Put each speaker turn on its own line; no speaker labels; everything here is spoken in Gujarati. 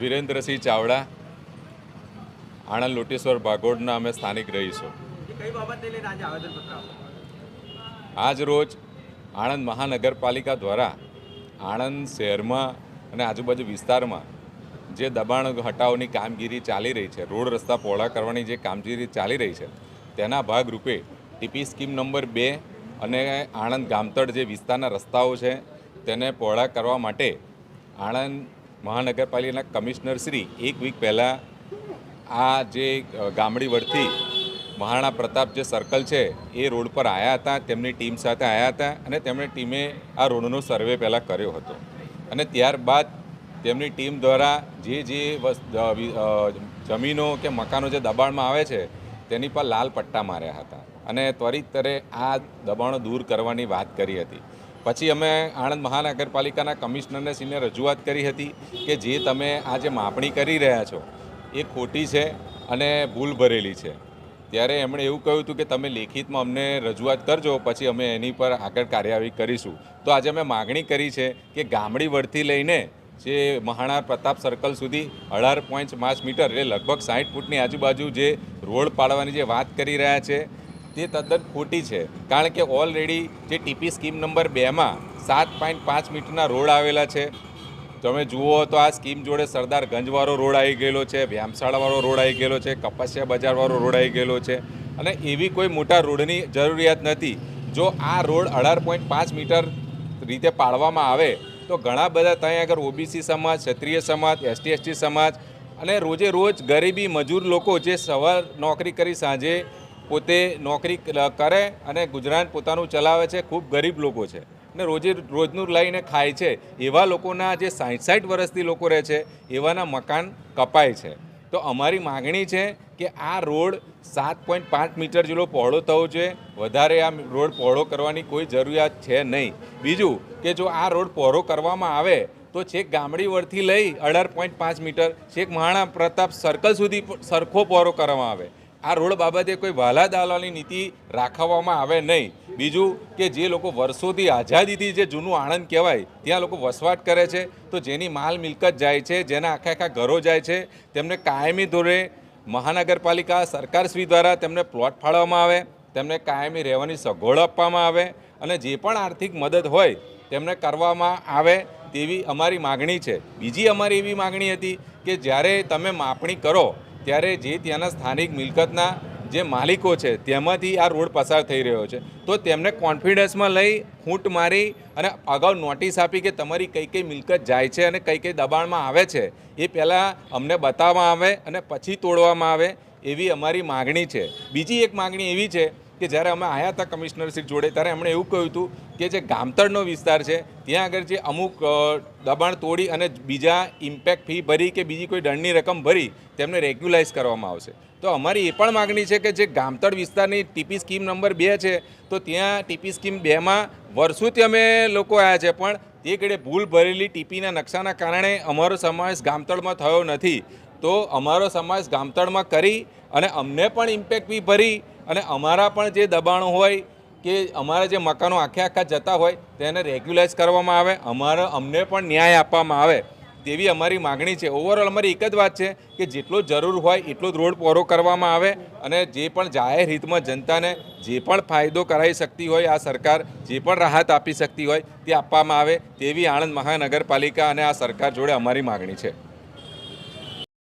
વિરેન્દ્રસિંહ ચાવડા આણંદ લોટેશ્વર ભાગોળના અમે સ્થાનિક રહીશું.
આજ
રોજ આણંદ મહાનગરપાલિકા દ્વારા આણંદ શહેરમાં અને આજુબાજુ વિસ્તારમાં જે દબાણ હટાવની કામગીરી ચાલી રહી છે રોડ રસ્તા પહોળા કરવાની જે કામગીરી ચાલી રહી છે તેના ભાગરૂપે ટીપી સ્કીમ નંબર બે અને આણંદ ગામતળ જે વિસ્તારના રસ્તાઓ છે તેને પહોળા કરવા માટે આણંદ મહાનગરપાલિકાના કમિશનર શ્રી એક વીક પહેલાં આ જે ગામડી વડથી મહારાણા પ્રતાપ જે સર્કલ છે, એ રોડ પર આવ્યા હતા, તેમની ટીમ સાથે આવ્યા હતા અને તેમણે ટીમે આ રોડનો સર્વે પહેલાં કર્યો હતો. અને ત્યારબાદ તેમની ટીમ દ્વારા જે જે જમીનો કે મકાનો જે દબાણમાં આવે છે, તેની પર લાલ પટ્ટા માર્યા હતા. અને ત્વરિત આ દબાણો દૂર કરવાની વાત કરી હતી. પછી અમે આણંદ મહાનગરપાલિકાના કમિશનરને સીને રજૂઆત કરી હતી કે જે તમે આ જે માપણી કરી રહ્યા છો, એ ખોટી છે અને ભૂલ ભરેલી છે. ત્યારે એમણે એવું કહ્યું હતું કે તમે લેખિતમાં અમને રજૂઆત કરજો, પછી અમે એની પર આગળ કાર્યવાહી કરીશું. તો આજે અમે માગણી કરી છે કે ગામડી વડથી લઈને જે મહાણા પ્રતાપ સર્કલ સુધી અઢાર પોઈન્ટ પાંચ મીટર, એટલે લગભગ સાઠ ફૂટની આજુબાજુ જે રોડ પાડવાની જે વાત કરી રહ્યા છે તે તદ્દન ખોટી છે. કારણ કે ઓલરેડી જે ટીપી સ્કીમ નંબર બેમાં સાત પોઈન્ટ પાંચ મીટરના રોડ આવેલા છે. તમે જુઓ તો આ સ્કીમ જોડે સરદાર ગંજવાળો રોડ આવી ગયેલો છે, વ્યામશાળાવાળો રોડ આવી ગયેલો છે, કપાસિયા બજારવાળો રોડ આવી ગયેલો છે. અને એવી કોઈ મોટા રોડની જરૂરિયાત નથી. જો આ રોડ અઢાર પોઈન્ટ પાંચ મીટર રીતે પાડવામાં આવે, તો ઘણા બધા ત્યાં આગળ ઓબીસી સમાજ, ક્ષત્રિય સમાજ એસટી એસટી સમાજ અને રોજે રોજ ગરીબી મજૂર લોકો જે સવાર નોકરી કરી સાંજે પોતે નોકરી કરે અને ગુજરાન પોતાનું ચલાવે છે, ખૂબ ગરીબ લોકો છે. ને રોજે રોજનું લઈને ખાય છે. એવા લોકોના જે સાઠ સાઠ વર્ષથી લોકો રહે છે, એવાના મકાન કપાય છે. તો અમારી માગણી છે કે આ રોડ સાત પોઈન્ટ પાંચ મીટર જેટલો પહોળો થવો જોઈએ. વધારે આ રોડ પહોળો કરવાની કોઈ જરૂરિયાત છે નહીં. બીજું કે જો આ રોડ પહોળો કરવામાં આવે, તો છેક ગામડી વળથી લઈ અઢાર પોઈન્ટ પાંચ મીટર, છેક મહારાણા પ્રતાપ સર્કલ સુધી સરખો પહોળો કરવામાં આવે. આ રોડ બાબતે કોઈ વાલા દાલાની નીતિ રાખવામાં આવે નહીં. બીજું કે જે લોકો વર્ષોથી આઝાદીથી જે જૂનું આણંદ કહેવાય, ત્યાં લોકો વસવાટ કરે છે, તો જેની માલ મિલકત જાય છે, જેના આખા આખા ઘરો જાય છે, તેમને કાયમી ધોરણે મહાનગરપાલિકા સરકારશ્રી દ્વારા તેમને પ્લોટ ફાળવવામાં આવે, તેમને કાયમી રહેવાની સગવડ આપવામાં આવે અને જે પણ આર્થિક મદદ હોય તેમને કરવામાં આવે તેવી અમારી માગણી છે. બીજી અમારી એવી માગણી હતી કે જ્યારે તમે માપણી કરો ત્યારે જે ત્યાંના સ્થાનિક મિલકતના જે માલિકો છે, તેમાંથી આ રોડ પસાર થઈ રહ્યો છે. તો તેમને કોન્ફિડન્સમાં લઈ ખૂંટ મારી અને અગાઉ નોટિસ આપી કે તમારી કઈ કઈ મિલકત જાય છે અને કઈ કઈ દબાણમાં આવે છે, એ પહેલાં અમને બતાવવામાં આવે અને પછી તોડવામાં આવે એવી અમારી માગણી છે. બીજી એક માગણી એવી છે કે જ્યારે અમે આવ્યા હતા કમિશનરશ્રી જોડે, ત્યારે એમણે એવું કહ્યું હતું કે જે ગામતળનો વિસ્તાર છે, ત્યાં આગળ જે અમુક દબાણ તોડી અને બીજા ઇમ્પેક્ટ ફી ભરી કે બીજી કોઈ દંડની રકમ ભરી, તેમને રેગ્યુલાઇઝ કરવામાં આવશે. તો અમારી એ પણ માગણી છે કે જે ગામતળ વિસ્તારની ટીપી સ્કીમ નંબર બે છે, તો ત્યાં ટીપી સ્કીમ બેમાં વર્ષોથી અમે લોકો આવ્યા છે, પણ તે ઘડે ભૂલ ભરેલી ટીપીના નકશાના કારણે અમારો સમાવેશ ગામતળમાં થયો નથી. તો અમારો સમાજ ગામતળમાં કરી અને અમને પણ ઇમ્પેક્ટ બી ભરી અને અમારા પણ જે દબાણો હોય કે અમારા જે મકાનો આખે આખા જતા હોય તેને રેગ્યુલાઇઝ કરવામાં આવે, અમારા અમને પણ ન્યાય આપવામાં આવે તેવી અમારી માગણી છે. ઓવરઓલ અમારી એક જ વાત છે કે જેટલો જરૂર હોય એટલો જ રોડ પહોળો કરવામાં આવે અને જે પણ જાહેર હિતમાં જનતાને જે પણ ફાયદો કરાવી શકતી હોય, આ સરકાર જે પણ રાહત આપી શકતી હોય તે આપવામાં આવે તેવી આણંદ મહાનગરપાલિકા અને આ સરકાર જોડે અમારી માગણી છે.